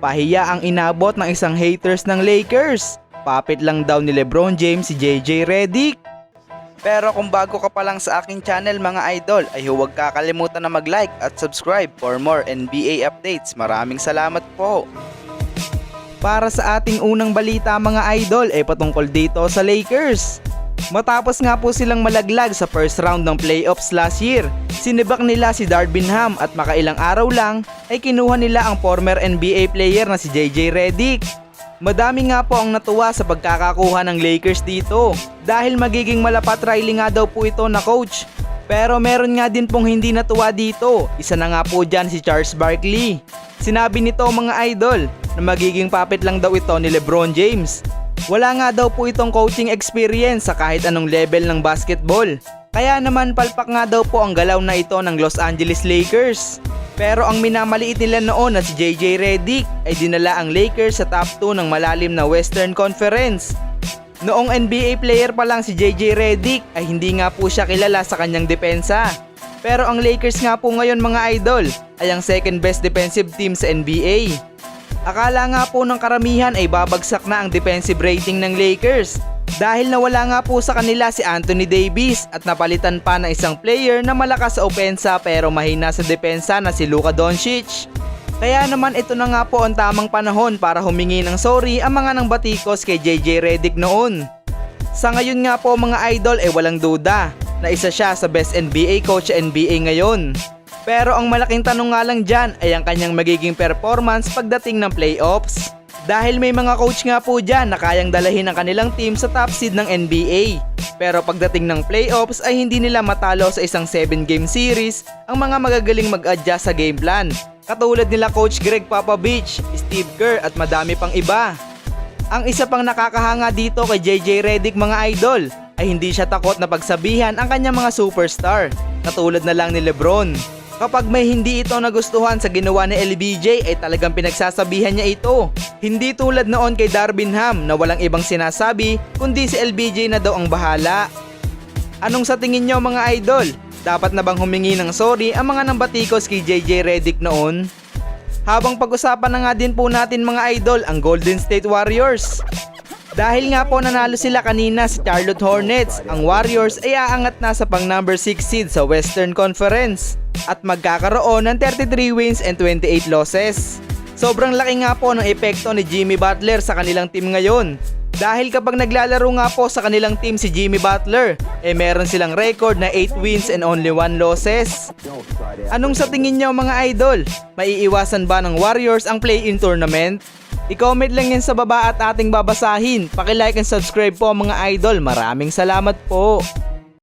Pahiya ang inabot ng isang haters ng Lakers. Papit lang daw ni Lebron James si JJ Redick. Pero kung bago ka pa lang sa aking channel mga idol ay huwag kakalimutan na mag-like at subscribe for more NBA updates. Maraming salamat po. Para sa ating unang balita mga idol ay patungkol dito sa Lakers. Matapos nga po silang malaglag sa first round ng playoffs last year, sinibak nila si Darvin Ham at makailang araw lang ay kinuha nila ang former NBA player na si JJ Redick. Madami nga po ang natuwa sa pagkakakuha ng Lakers dito dahil magiging malapat Riley nga daw po ito na coach. Pero meron nga din pong hindi natuwa dito. Isa na nga po dyan si Charles Barkley. Sinabi nito mga idol na magiging puppet lang daw ito ni Lebron James. Wala nga daw po itong coaching experience sa kahit anong level ng basketball. Kaya naman palpak nga daw po ang galaw na ito ng Los Angeles Lakers. Pero ang minamaliit nila noon na si JJ Redick ay dinala ang Lakers sa top 2 ng malalim na Western Conference. Noong NBA player pa lang si JJ Redick ay hindi nga po siya kilala sa kanyang depensa. Pero ang Lakers nga po ngayon mga idol ay ang second best defensive team sa NBA. Akala nga po ng karamihan ay babagsak na ang defensive rating ng Lakers dahil nawala nga po sa kanila si Anthony Davis at napalitan pa ng isang player na malakas sa opensa pero mahina sa depensa na si Luka Doncic. Kaya naman ito na nga po ang tamang panahon para humingi ng sorry ang mga nang batikos kay JJ Redick noon. Sa ngayon nga po mga idol ay walang duda na isa siya sa best NBA coach NBA ngayon. Pero ang malaking tanong nga lang dyan ay ang kanyang magiging performance pagdating ng playoffs. Dahil may mga coach nga po dyan na kayang dalahin ang kanilang team sa top seed ng NBA. Pero pagdating ng playoffs ay hindi nila matalo sa isang 7 game series ang mga magagaling mag-adjust sa game plan. Katulad nila Coach Greg Popovich, Steve Kerr at madami pang iba. Ang isa pang nakakahanga dito kay JJ Redick mga idol ay hindi siya takot na pagsabihan ang kanyang mga superstar, katulad na lang ni Lebron. Kapag may hindi ito nagustuhan sa ginawa ni LBJ ay talagang pinagsasabihan niya ito. Hindi tulad noon kay Darvin Ham na walang ibang sinasabi kundi si LBJ na daw ang bahala. Anong sa tingin nyo mga idol? Dapat na bang humingi ng sorry ang mga nambatikos kay JJ Redick noon? Habang pag-usapan na nga din po natin mga idol ang Golden State Warriors. Dahil nga po nanalo sila kanina sa Charlotte Hornets, ang Warriors ay aangat na sa pang number 6 seed sa Western Conference at magkakaroon ng 33 wins and 28 losses. Sobrang laki nga po ng epekto ni Jimmy Butler sa kanilang team ngayon. Dahil kapag naglalaro nga po sa kanilang team si Jimmy Butler, eh meron silang record na 8 wins and only 1 losses. Anong sa tingin nyo mga idol? Maiiwasan ba ng Warriors ang play-in tournament? I-comment lang yan sa baba at ating babasahin. Paki-like and subscribe po mga idol. Maraming salamat po.